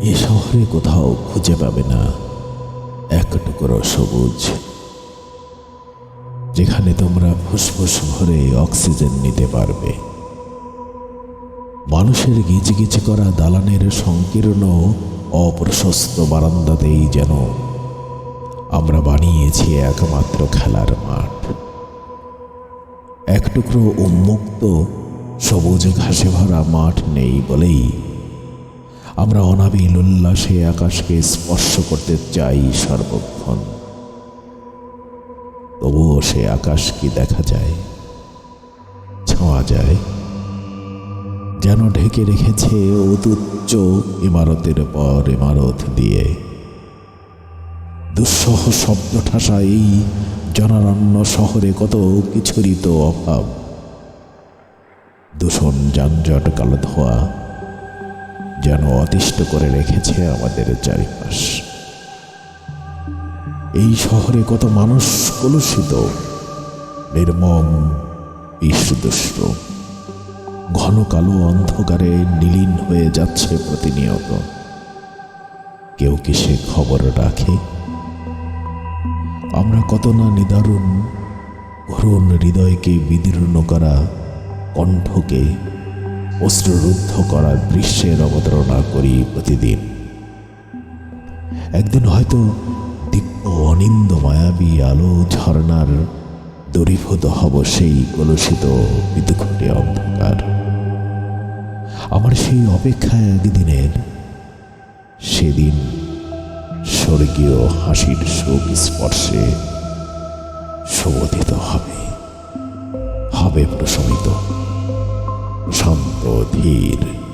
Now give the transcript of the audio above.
এ শহরে কোথাও খুঁজে পাবে না। এক টুকরো সবুজ, যেখানে তোমরা ফুসফুস ভরে অক্সিজেন নিতে পারবে। মানুষের গিচগিচি করা দালানের সংকীর্ণ, অপ্রশস্ত বারান্দাতেই যেন আমরা বানিয়েছি একমাত্র খেলার মাঠ। এক টুকরো উন্মুক্ত, সবুজ ঘাসে ভরা মাঠ নেই বলেই আমরা অনাবিল উল্লাসে আকাশকে স্পর্শ করতে চাই সর্বক্ষণ। তবুও সে আকাশ কি দেখা যায়, ছোঁয়া যায়, যেন ঢেকে রেখেছে অতুচ্চ ইমারতের পর ইমারত দিয়ে। দুঃসহ শব্দ ঠাসা এই জনারণ্য শহরে কত কিছুরই তো অভাব। দূষণ, যানজট, কালো ধোয়া যেন অতিষ্ঠ করে রেখেছে আমাদের চারিপাশ। এই শহরে কত মানুষ কলুষিত, নির্মম ঈশ্বদস্র ঘন কালো অন্ধকারে নীলীন হয়ে যাচ্ছে প্রতিনিয়ত। কেউ কি সে খবর রাখে? আমরা কত না নিদারুণ করুণ হৃদয়কে বিদীর্ণ করা কণ্ঠকে অশ্রুরুদ্ধ করা দৃশ্যের অবতারণা করি প্রতিদিন। একদিন হয়তো দিব্য অনিন্দ মায়াবী আলো ঝর্ণার দরিভূত হব সেই কলুষিত বিদুঘটে অন্ধকার। আমার সেই অপেক্ষায় একদিনের, সেদিন স্বর্গীয় হাসির শোক স্পর্শে শোভিত হবে হবে প্রশমিত। শান্ত ধীর